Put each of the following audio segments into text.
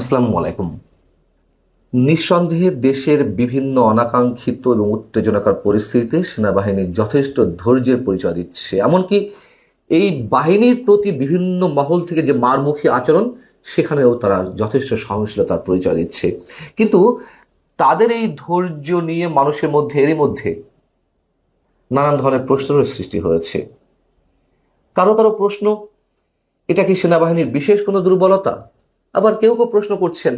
আসসালামু আলাইকুম। নিঃসন্দেহে দেশের বিভিন্ন অনাকাঙ্ক্ষিত এবং উত্তেজনাকর পরিস্থিতিতে সেনাবাহিনী যথেষ্ট ধৈর্যের পরিচয় দিচ্ছে। এমনকি এই বাহিনীর প্রতি বিভিন্ন মহল থেকে যে মারমুখী আচরণ, সেখানেও তারা যথেষ্ট সহনশীলতার পরিচয় দিচ্ছে। কিন্তু তাদের এই ধৈর্য নিয়ে মানুষের মধ্যে, এরই মধ্যে নানান ধরনের প্রশ্নের সৃষ্টি হয়েছে। কারও কারও প্রশ্ন, এটা কি সেনাবাহিনীর বিশেষ কোনো দুর্বলতা? আবার কেউ কেউ প্রশ্ন করছেন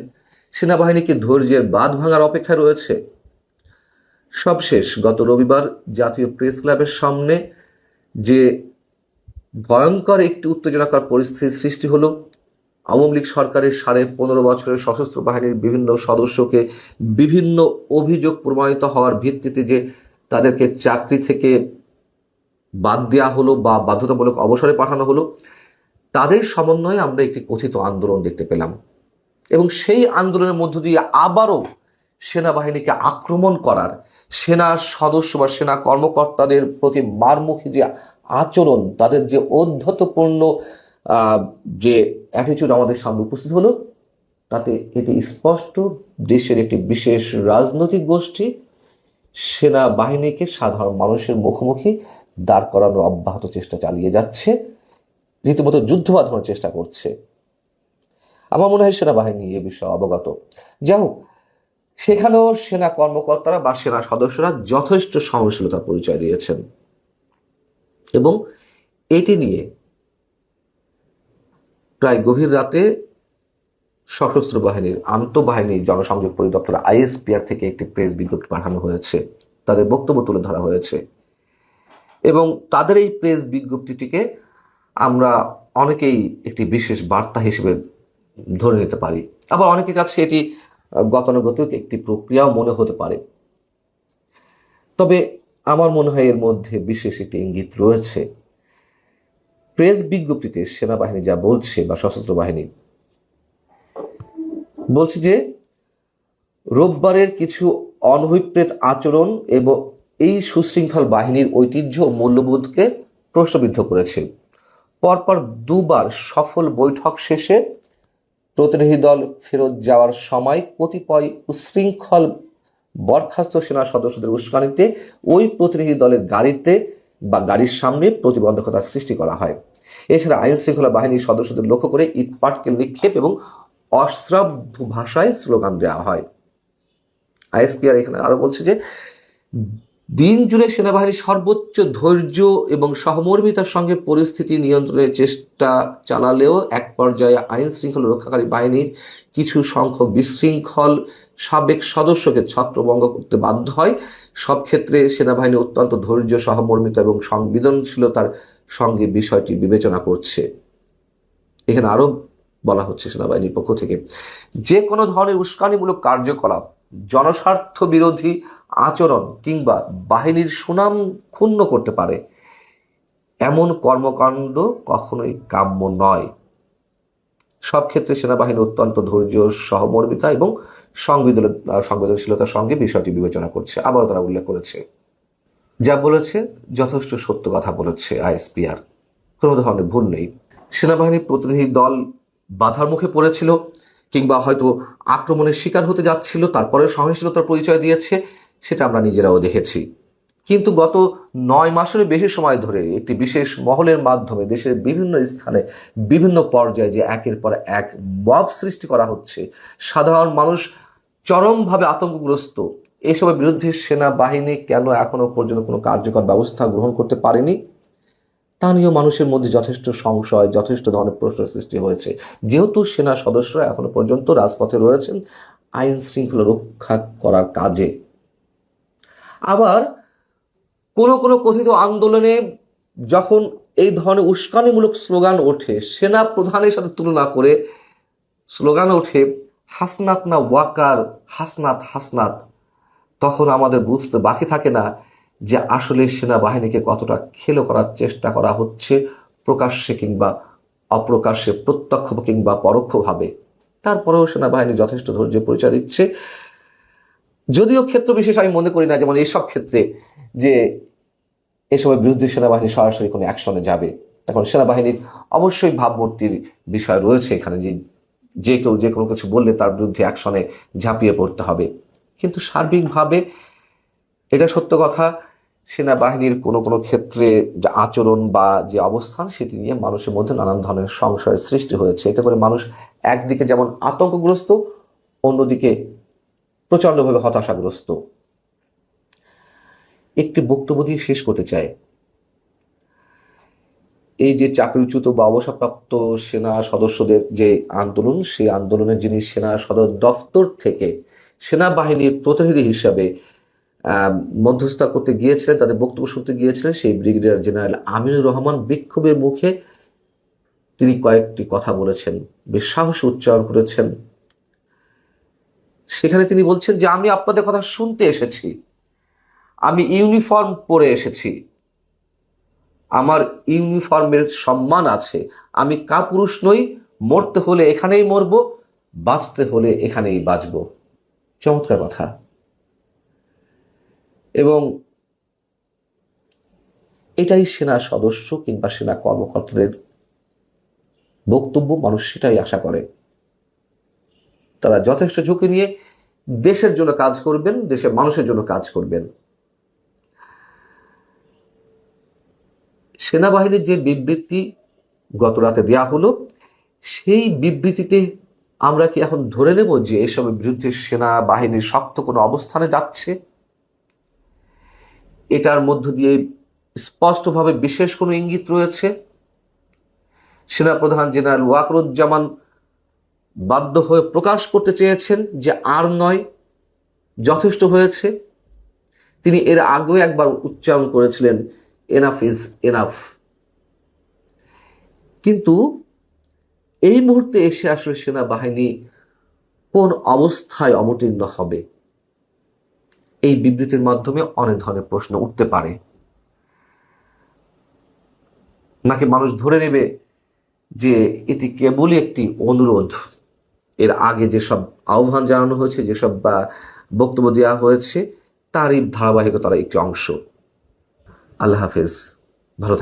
সেনাবাহিনী কি ধৈর্যের বাঁধ ভাঙার অপেক্ষায় রয়েছে। সবশেষ, গত রবিবার জাতীয় প্রেস ক্লাবের সামনে যে ভয়ঙ্কর একটি উত্তেজনাকর পরিস্থিতির সৃষ্টি হলো, আওয়ামী লীগ সরকারের সাড়ে পনেরো বছরের সশস্ত্র বাহিনীর বিভিন্ন সদস্যকে বিভিন্ন অভিযোগ প্রমাণিত হওয়ার ভিত্তিতে যে তাদেরকে চাকরি থেকে বাদ দেওয়া হলো বা বাধ্যতামূলক অবসরে পাঠানো হলো তাদের সমন্বয়ে আমরা একটি কথিত আন্দোলন দেখতে পেলাম। এবং সেই আন্দোলনের মধ্য দিয়ে আবারও সেনাবাহিনীকে আক্রমণ করার সেনা সদস্য বা সেনা কর্মকর্তাদের প্রতি মারমুখী যে আচরণ, তাদের যে অধ্যতপূর্ণ যে অ্যাটিটিউড আমাদের সামনে উপস্থিত হলো, তাতে এটি স্পষ্ট দেশের একটি বিশেষ রাজনৈতিক গোষ্ঠী সেনাবাহিনীকে সাধারণ মানুষের মুখোমুখি দাঁড় করানোর অব্যাহত চেষ্টা চালিয়ে যাচ্ছে। রীতিমতো যুদ্ধ বাঁধানোর চেষ্টা করছে। আমার মনে হয় সেনাবাহিনী এ বিষয়ে অবগত। যাই হোক, সেখানেও সেনা কর্মকর্তারা বা সেনা সদস্যরা যথেষ্ট সহনশীলতার পরিচয় দিয়েছেন। এবং এটি নিয়ে প্রায় গভীর রাতে সশস্ত্র বাহিনীর আন্তঃবাহিনী জনসংযোগ পরিদপ্তর আইএসপিআর থেকে একটি প্রেস বিজ্ঞপ্তি পাঠানো হয়েছে। তাদের বক্তব্য তুলে ধরা হয়েছে। এবং তাদের এই প্রেস বিজ্ঞপ্তিটিকে আমরা অনেকেই একটি বিশেষ বার্তা হিসেবে ধরে নিতে পারি। আবার অনেকের কাছে এটি গতানুগতিক একটি প্রক্রিয়াও মনে হতে পারে। তবে আমার মনে হয় এর মধ্যে বিশেষ একটি ইঙ্গিত রয়েছে। প্রেস বিজ্ঞপ্তিতে সেনাবাহিনী যা বলছে বা সশস্ত্র বাহিনী বলছে যে, রোববারের কিছু অনভিপ্রেত আচরণ এবং এই সুশৃঙ্খল বাহিনীর ঐতিহ্য ও মূল্যবোধকে প্রশ্নবিদ্ধ করেছে। পরপর দুবার সফল বৈঠক শেষে প্রতিনিধি দল ফেরত যাওয়ার সময় কতিপয় উশৃঙ্খল বরখাস্ত সেনা সদস্যদের উস্কানিতে ওই প্রতিনিধি দলের গাড়িতে বা গাড়ির সামনে প্রতিবন্ধকতার সৃষ্টি করা হয়। এছাড়া আইন শৃঙ্খলা বাহিনীর সদস্যদের লক্ষ্য করে ইট পাটকেল নিক্ষেপ এবং অশ্রাব্য ভাষায় স্লোগান দেওয়া হয়। আইএসপিআর এখানে আরও বলছে যে দিন জুড়ে সেনাবাহিনী সর্বোচ্চ ধৈর্য এবং সহমর্মিতার সঙ্গে পরিস্থিতি নিয়ন্ত্রণের চেষ্টা চালালেও এক পর্যায়ে আইন শৃঙ্খলা রক্ষাকারী বাহিনীর কিছু সংখ্যক বিশৃঙ্খল সাবেক সদস্যকে ছত্রভঙ্গ করতে বাধ্য হয়। সব ক্ষেত্রে সেনাবাহিনী অত্যন্ত ধৈর্য, সহমর্মিতা এবং সংবেদনশীলতার সঙ্গে বিষয়টি বিবেচনা করছে। এখানে আরও বলা হচ্ছে সেনাবাহিনীর পক্ষ থেকে, যে কোনো ধরনের উস্কানিমূলক কার্যকলাপ, জনস্বার্থ বিরোধী আচরণ কিংবা বাহিনীর সুনাম ক্ষুণ্ণ করতে পারে, এমন কর্মকাণ্ড কখনোই কাম্য নয়। সব ক্ষেত্রে সেনাবাহিনী অত্যন্ত ধৈর্য, সহমর্মিতা এবং সংবেদন সংবেদনশীলতার সঙ্গে বিষয়টি বিবেচনা করছে। আবারও তারা উল্লেখ করেছে। যা বলেছে যথেষ্ট সত্য কথা বলেছে আইএসপিআর। কোনো ধরনের ভুল নেই। সেনাবাহিনীর প্রতিনিধি দল বাধার মুখে পড়েছিল কিংবা হয়তো আক্রমণের শিকার হতে যাচ্ছিল তারপরে সহনশীলতার পরিচয় দিয়েছে। সেটা আমরা নিজেরাও দেখেছি। কিন্তু গত নয় মাসের বেশি সময় ধরে একটি বিশেষ মহলের মাধ্যমে দেশের বিভিন্ন স্থানে বিভিন্ন পর্যায়ে যে একের পর এক মব সৃষ্টি করা হচ্ছে, সাধারণ মানুষ চরমভাবে আতঙ্কগ্রস্ত। এসবের বিরুদ্ধে সেনাবাহিনী কেন এখনও পর্যন্ত কোনো কার্যকর ব্যবস্থা গ্রহণ করতে পারেনি? তা নিয়েও মানুষের মধ্যে যথেষ্ট সংশয়, যথেষ্ট ধরনের প্রশ্ন সৃষ্টি হয়েছে। যেহেতু সেনা সদস্যরা এখনও পর্যন্ত রাজপথে রয়েছেন, আইন শৃঙ্খলা রক্ষা করার কাজে আবার কোনো কোনো কথিত আন্দোলনে যখন এই ধরনের উস্কানিমূলক স্লোগান ওঠে, সেনা প্রধানের সাথে তুলনা করে স্লোগান ওঠে, হাসনাত না ওয়াকার, হাসনাত হাসনাত। তখন আমাদের বুঝতে বাকি থাকে না যে আসলে সেনাবাহিনীকে কতটা খেলো করার চেষ্টা করা হচ্ছে প্রকাশ্যে কিংবা অপ্রকাশ্যে, প্রত্যক্ষ কিংবা পরোক্ষভাবে। তারপরেও সেনাবাহিনী যথেষ্ট ধৈর্য পরিচয় দিচ্ছে। যদিও ক্ষেত্র বিশেষ আমি মনে করি না, যেমন এইসব ক্ষেত্রে যে এসবের বিরুদ্ধে সেনাবাহিনী সরাসরি কোনো অ্যাকশনে যাবে, এখন সেনাবাহিনীর অবশ্যই ভাবমূর্তির বিষয় রয়েছে এখানে যে যে কেউ, যে কোনো কিছু বললে তার বিরুদ্ধে অ্যাকশনে ঝাঁপিয়ে পড়তে হবে। কিন্তু সার্বিকভাবে এটা সত্য কথা, সেনাবাহিনীর কোনো কোনো ক্ষেত্রে যে আচরণ বা যে অবস্থান সেটি নিয়ে মানুষের মধ্যে নানান ধরনের সংশয়ের সৃষ্টি হয়েছে। এতে করে মানুষ একদিকে যেমন আতঙ্কগ্রস্ত, অন্যদিকে প্রচণ্ডভাবে হতাশাগ্রস্ত। একটি বক্তব্য দিয়ে শেষ করতে চাই। এই যে চাকরিচ্যুত বা অবসরপ্রাপ্ত সেনা সদস্যদের যে আন্দোলন, সেই আন্দোলনের যিনি সেনা সদর দফতর থেকে সেনাবাহিনীর প্রতিনিধি হিসাবে মধ্যস্থতা করতে গিয়েছিলেন, তাদের বক্তব্য শুনতে গিয়েছিলেন, সেই ব্রিগেডিয়ার জেনারেল আমিনুর রহমান বিক্ষোভের মুখে তিনি কয়েকটি কথা বলেছেন, বেশ সাহসী উচ্চারণ করেছেন। সেখানে তিনি বলছেন যে, আমি আপনাদের কথা শুনতে এসেছি। আমি ইউনিফর্ম পরে এসেছি। আমার ইউনিফর্মের সম্মান আছে। আমি কাপুরুষ নই, মরতে হলে এখানেই মরব, বাঁচতে হলে এখানেই বাঁচব। চমৎকার কথা। এবং এটাই সেনা সদস্য কিংবা সেনা কর্মকর্তাদের বক্তব্য, মানুষ সেটাই আশা করে। তারা যথেষ্ট ঝুঁকি নিয়ে দেশের জন্য কাজ করবেন, দেশের মানুষের জন্য কাজ করবেন। সেনাবাহিনীর যে বিবৃতি গত রাতে দেয়া হলো, সেই বিবৃতিতে আমরা কি এখন ধরে নেব যে এসবের বিরুদ্ধে সেনাবাহিনীর শক্ত কোনো অবস্থানে যাচ্ছে? এটার মধ্য দিয়ে স্পষ্টভাবে বিশেষ কোনো ইঙ্গিত রয়েছে? সেনাপ্রধান জেনারেল ওয়াকরুজ্জামান বাধ্য হয়ে প্রকাশ করতে চেয়েছেন যে আর নয় যথেষ্ট হয়েছে। তিনি এর আগেও একবার উচ্চারণ করেছিলেন এনাফ ইজ এনাফ কিন্তু এই মুহূর্তে এসে আসলে সেনাবাহিনী কোন অবস্থায় অবতীর্ণ হবে? এই বিবৃতির মাধ্যমে অনেক ধরনের প্রশ্ন উঠতে পারে। নাকি মানুষ ধরে নেবে যে এটি কেবলই একটি অনুরোধ? এর আগে যেসব আহ্বান জানানো হয়েছে, যেসব বক্তব্য দেওয়া হয়েছে, তারই ধারাবাহিকতার একটি অংশ। আল্লাহ হাফেজ। ভালো থাকুন।